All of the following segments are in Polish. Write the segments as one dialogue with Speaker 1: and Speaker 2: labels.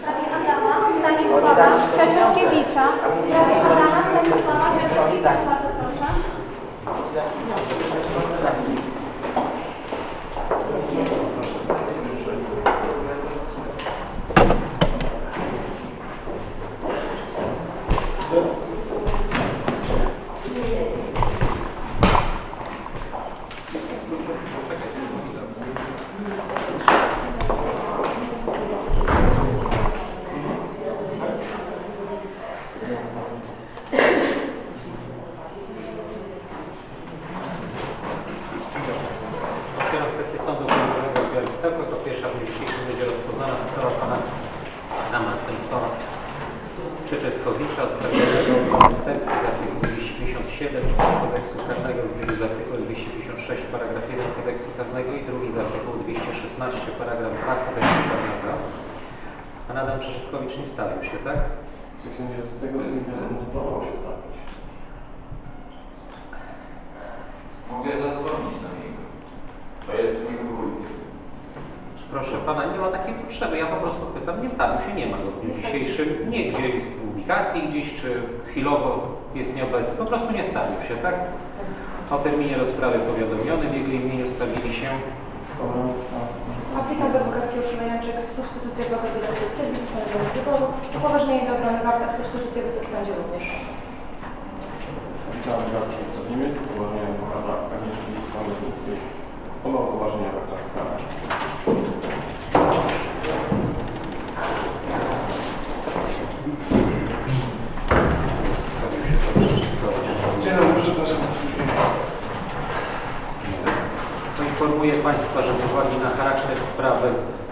Speaker 1: sprawie Adama Stanisława Czeczewkiewicza. W Adama Stanisława Czeczewkiewicza. Bardzo proszę.
Speaker 2: Otwieram Białymstoku. Jako pierwsza w dniu dzisiejszym będzie rozpoznana sprawa pana Adama Stanisława Czeczetkowicza oskarżonego o przestępstwo z artykułu 257 Kodeksu Karnego związku z artykułem 256 paragraf 1 Kodeksu Karnego i drugi z artykułu 216 paragraf 2 Kodeksu Karnego. Pan Adam Czeczetkowicz nie stawił się, tak?
Speaker 3: Z tego co mi wiadomo, się stawić.
Speaker 4: Mogę zadzwonić do niego. To jest mój wujek.
Speaker 2: Proszę pana, nie ma takiej potrzeby. Ja po prostu pytam, nie stawił się, nie ma go w dniu dzisiejszym. Nie gdzieś w publikacji gdzieś, czy chwilowo jest nieobecny. Po prostu nie stawił się, tak? O terminie rozprawy powiadomionym, w jego imieniu stawili się
Speaker 5: Aplikant adwokacki Urszula Janczyk, substytucja adwokat wydatny cywil, ustanowiony z wyboru, upoważnienie do obrony w aktach, substytucja Wysoki Sądzie również.
Speaker 3: Witam Gazprom do Niemiec, uważnie adwokata Agnieszki Liskon-Lewickiej. Ono uważnie w aktach sprawy. Przepraszam.
Speaker 2: Poinformuję Państwa, że z uwagi na charakter sprawy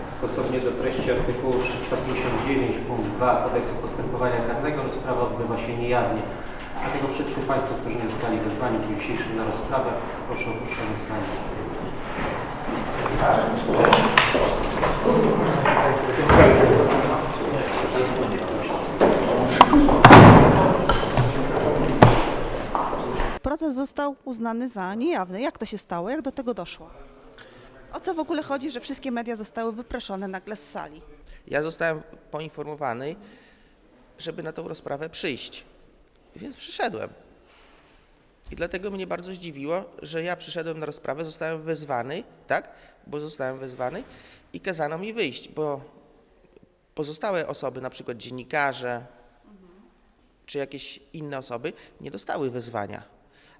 Speaker 2: stosownie do treści artykułu 359 punkt 2 Kodeksu Postępowania Karnego rozprawa odbywa się niejawnie. Dlatego wszyscy Państwo, którzy nie zostali wezwani w dniu dzisiejszym na rozprawę, proszę o opuszczenie sali.
Speaker 6: Proces został uznany za niejawny. Jak to się stało? Jak do tego doszło? O co w ogóle chodzi, że wszystkie media zostały wyproszone nagle z sali?
Speaker 7: Ja zostałem poinformowany, żeby na tą rozprawę przyjść. Więc przyszedłem. I dlatego mnie bardzo zdziwiło, że ja przyszedłem na rozprawę, zostałem wezwany, tak? Bo zostałem wezwany i kazano mi wyjść, bo pozostałe osoby, na przykład dziennikarze czy jakieś inne osoby, nie dostały wezwania.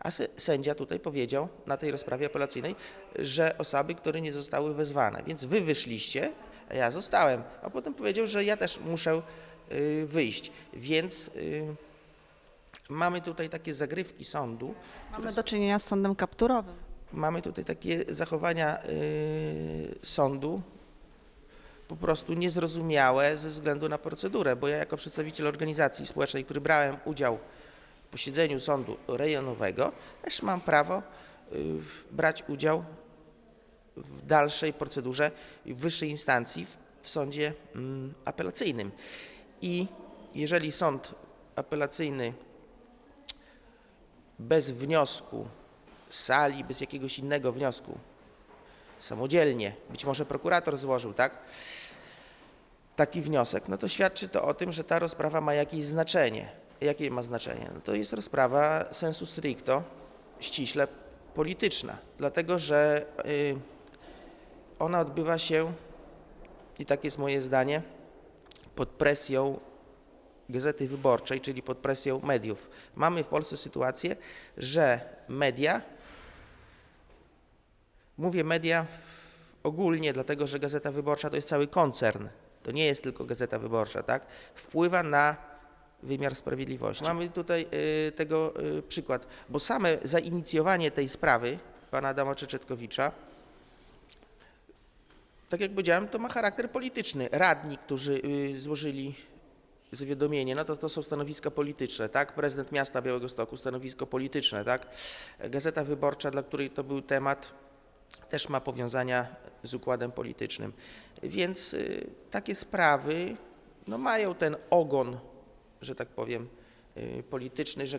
Speaker 7: A sędzia tutaj powiedział na tej rozprawie apelacyjnej, że osoby, które nie zostały wezwane, więc wy wyszliście, a ja zostałem. A potem powiedział, że ja też muszę y, wyjść. Więc y, mamy tutaj takie zagrywki sądu,
Speaker 6: Mamy do czynienia z sądem kapturowym.
Speaker 7: mamy tutaj takie zachowania y, sądu po prostu niezrozumiałe ze względu na procedurę, bo ja jako przedstawiciel organizacji społecznej, który brałem udział posiedzeniu sądu rejonowego, też mam prawo y, brać udział w dalszej procedurze w wyższej instancji w, sądzie mm, apelacyjnym. I jeżeli sąd apelacyjny bez wniosku sali, bez jakiegoś innego wniosku, samodzielnie, być może prokurator złożył, tak? Taki wniosek, no to świadczy to o tym, że ta rozprawa ma jakieś znaczenie. Jakie ma znaczenie? No to jest rozprawa sensu stricto, ściśle polityczna, dlatego że y, ona odbywa się, i tak jest moje zdanie, pod presją Gazety Wyborczej, czyli pod presją mediów. Mamy w Polsce sytuację, że media, mówię media ogólnie, dlatego że Gazeta Wyborcza to jest cały koncern, to nie jest tylko Gazeta Wyborcza, tak? Wpływa na wymiar sprawiedliwości. Mamy tutaj y, tego y, przykład, bo same zainicjowanie tej sprawy pana Adama Czeczetkowicza tak jak powiedziałem, to ma charakter polityczny. Radni, którzy y, złożyli zawiadomienie, no to to są stanowiska polityczne, tak? Prezydent miasta Białegostoku, stanowisko polityczne, tak? Gazeta Wyborcza, dla której to był temat, też ma powiązania z układem politycznym. Więc y, takie sprawy no, mają ten ogon, że tak powiem, y, polityczny, że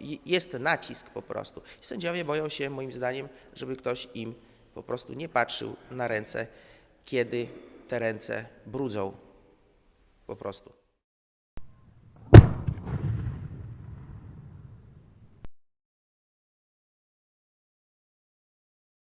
Speaker 7: i- jest nacisk po prostu. Sędziowie boją się, moim zdaniem, żeby ktoś im po prostu nie patrzył na ręce, kiedy te ręce brudzą. Po prostu.